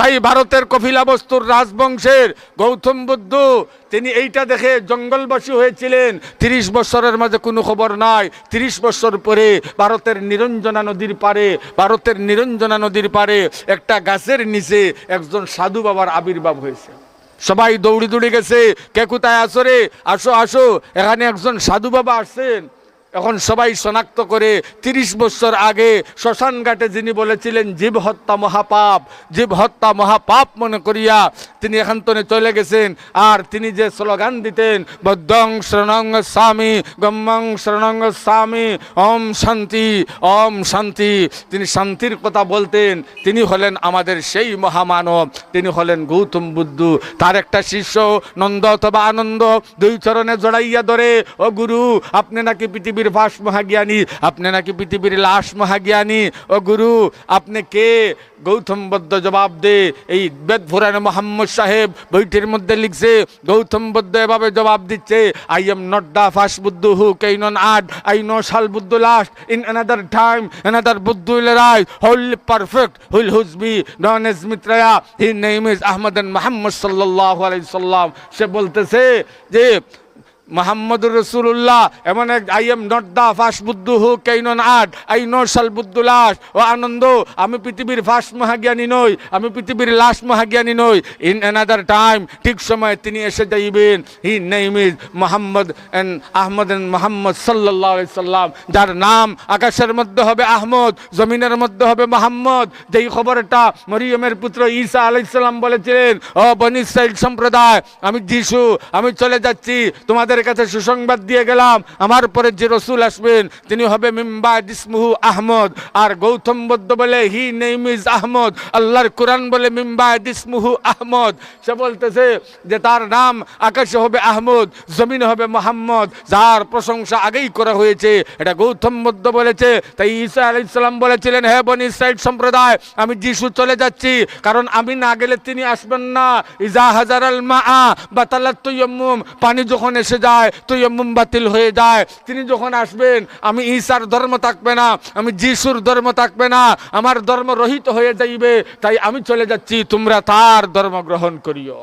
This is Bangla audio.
তাই ভারতের কফিলা বস্তুর রাজবংশের গৌতম বুদ্ধ, তিনি এইটা দেখে জঙ্গলবাসী হয়েছিলেন। তিরিশ বছরের মাঝে কোনো খবর নাই। তিরিশ বছর পরে ভারতের নিরঞ্জনা নদীর পারে ভারতের নিরঞ্জনা নদীর পারে একটা গাছের নিচে একজন সাধু বাবার আবির্ভাব হয়েছে। সবাই দৌড়ি দৌড়ে গেছে, কে কোথায় আসো রে? আসো আসো। এখানে একজন সাধু বাবা আসছেন। এখন সবাই শনাক্ত করে তিরিশ বছর আগে শ্মশান ঘাটে যিনি বলেছিলেন, জীব হত্যা মহাপাপ, জীব হত্যা মহাপাপ মনে করিয়া তিনি এখান থেকে চলে গেছেন। আর তিনি যে স্লোগান দিতেন, বদ্ধং শরণং স্বামী গম্মং শরণং স্বামী, ওম শান্তি ওম শান্তি তিনি শান্তির কথা বলতেন। তিনি হলেন আমাদের সেই মহামানব। তিনি হলেন গৌতম বুদ্ধ। তার একটা শিষ্য, নন্দ অথবা আনন্দ, দুই চরণে জড়াইয়া ধরে, ও গুরু, আপনি নাকি পৃথিবীর ভাস মহাজ্ঞানী, আপনি নাকি পৃথিবীর লাশ মহাজ্ঞানী? ও গুরু, আপনি কে? গৌতম বুদ্ধ জবাব দে। এই বেদ ফুরানে মোহাম্মদ সাহেব বইটির মধ্যে লিখছে, গৌতম বুদ্ধ এভাবে জবাব দিচ্ছে I am not the first Buddha who came on earth I nor shall Buddha last in another time another Buddha will rise holy perfect will whose be none as Maitreya he name is Ahmad Muhammad সাল্লাল্লাহু আলাইহি সাল্লাম সে বলতেছে যে মোহাম্মদুর রসুল্লাহ এমন এক I am not the first Buddha who, came on earth, I nor শাল বুদ্ধুলাস ও আনন্দ, আমি পৃথিবীর ফার্স্ট মহাজ্ঞানী নই, আমি পৃথিবীর লাস্ট মহাজ্ঞানী নই। ইন অ্যানাদার টাইম ঠিক সময় তিনি এসে যাইবেন he name is Muhammad and Ahmad and Muhammad সাল্লাহ সাল্লাম। যার নাম আকাশের মধ্যে হবে আহমদ, জমিনের মধ্যে হবে মোহাম্মদ। যেই খবরটা মরিয়মের পুত্র ঈসা আলাইসাল্লাম বলেছিলেন, ও বনি ইসরাইল সম্প্রদায়, আমি যিশু, আমি চলে যাচ্ছি, তোমাদের কাছে সুসংবাদ দিয়ে গেলাম। আমার পরে যে রসুল আসবেন, তিনি হবে মিম্বা দিসমুহু আহমদ। আর গৌতম বুদ্ধ বলে, হি নেম ইজ আহমদ। আল্লাহর কোরআন বলে, মিম্বা দিসমুহু আহমদ। সে বলতেছে যে, তার নাম আকাশে হবে আহমদ, জমিনে হবে মোহাম্মদ। যার প্রশংসা আগেই করা হয়েছে। এটা গৌতম বুদ্ধ বলেছে। তাই ঈসা আলাইসাল্লাম বলেছিলেন, হে বনি ইসরাইল সম্প্রদায়, আমি যিশু চলে যাচ্ছি। কারণ আমি না গেলে তিনি আসবেন না। ইজা হাজার আল মা বা তুইয়ম্মুম পানি যখন এসে যায় তুইয়ম্মুম বাতিল হয়ে যায়। তিনি যখন আসবেন, আমি ঈশার ধর্ম থাকবে না, আমি যিশুর ধর্ম থাকবে না, আমার ধর্ম রহিত হয়ে যাইবে, তাই আমি চলে যাচ্ছি, তোমরা তার ধর্ম গ্রহণ করিও।